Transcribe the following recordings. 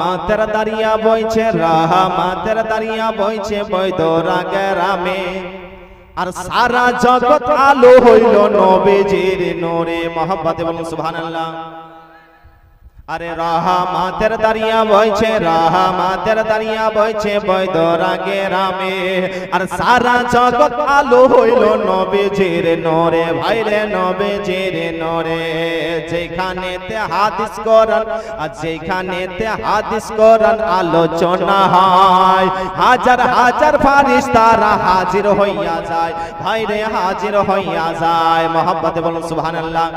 মাতের দাঁড়িয়া বইছে রাহা মাতের দাঁড়িয়া বইছে বৈদরা গ্রামে আর সারা জগৎ আলো হইল নবীজির নূরে মোহাম্মদ এবং সুবহানাল্লাহ। আরে রাহা মাতের দাঁড়িয়া বইছে, রাহা মাতের দাঁড়িয়া বইছে বৈদরা গ্রামে আর সারা জগৎ আলো হইল নবীজির নূরে, ভাইরে নবীজির নূরে। যেখানেতে হাদিস কোরআন, আর যেখানেতে হাদিস কোরআন আলোচনা হয়, হাজার হাজার ফারিস্তারা হাজির হইয়া যায়, ভাইরে হাজির হইয়া যায়। মোহাম্মদ বলুন, সুবহানাল্লাহ।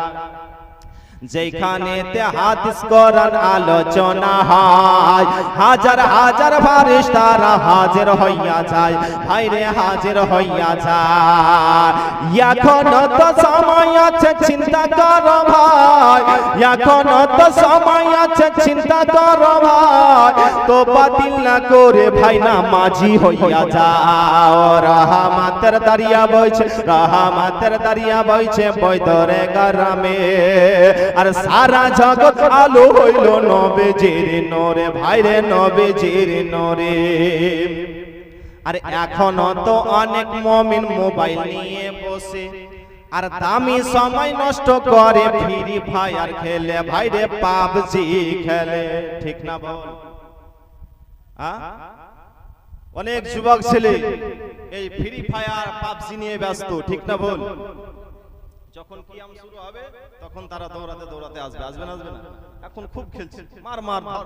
যেখানেতে হাদিস কোরআন আলোচনা হয় হাজার হাজার ফারিস্তারা হাজির হইয়া যায়। ভাইরে হাজির হইয়া যায়। এখন তো সময় আছে চিন্তা করো ভাই। এখন তো সময় আছে চিন্তা করো ভাই। তো বাতিল না করে ভাই না মাঝি হইয়া যাও রাহামাতের দাঁড়িয়া বইছে রাহামাতের দাঁড়িয়া বইছে বৈদরে গ্রামে। আর সারা জগৎ আলো হইল নবেজির নরে ভাইরে নবেজির নরে। আর এখনও তো অনেক মমিন মোবাইল নিয়ে বসে। আর দামি সময় নষ্ট করে ফ্রি ফায়ার খেলে ভাইরে পাবজি খেলে। ঠিক না বল? অনেক যুবক ছেলে এই ফ্রি ফায়ার, পাবজি নিয়ে ব্যস্ত, ঠিক না বল? যখন কিয়াম শুরু হবে তখন তারা দৌড়াতে দৌড়াতে আসবে আসবে না। আসবে না। এখন খুব খেলছে। মার মার ধর।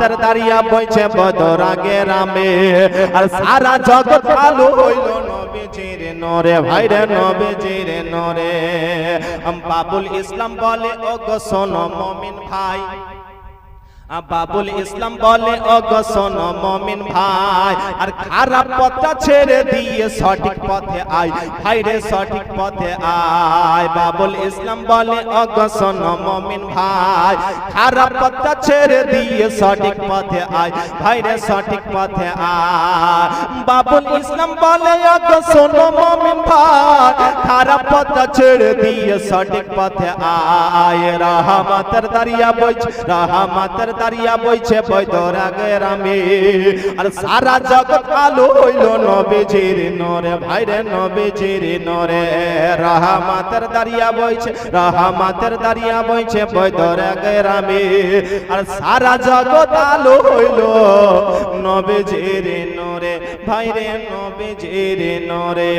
রাহামাতের দাঁড়িয়া বইছে বদরা গেরামে আর সারা জগৎ ভালো হইল নরে। ভাইরে নবীজির নরে। বাবুল ইসলাম বলে ও গো সোনো মমিন ভাই বাবুল ইসলাম বলে ওগো শোনো মমিন ভাই, আর খারাপ পথটা ছেড়ে দিয়ে সঠিক পথে আয়, ভাই রে, সঠিক পথে আয়। বাবুল ইসলাম বলে ওগো শোনো মমিন ভাই, খারাপ পথটা ছেড়ে দিয়ে সঠিক পথে আয়, ভাই রে, সঠিক পথে আয়। বাবুল ইসলাম বলে ওগো শোনো মমিন ভাই, খারাপ পথটা ছেড়ে দিয়ে সঠিক পথে আয়। রাহমাতের দাঁড়িয়া বইছে, রাহমাতের দাঁড়িয়া বইছে বৈদরা গ্রামে আর সারা জগৎ আলো হইল নবীজির নরে, ভাইরে নবীজির নরে। রাহমাতের দাঁড়িয়া বইছে, রাহমাতের দাঁড়িয়া বইছে বৈদরা গ্রামে আর সারা জগৎ আলো হইল নবীজির নরে, ভাইরে নবীজির নরে।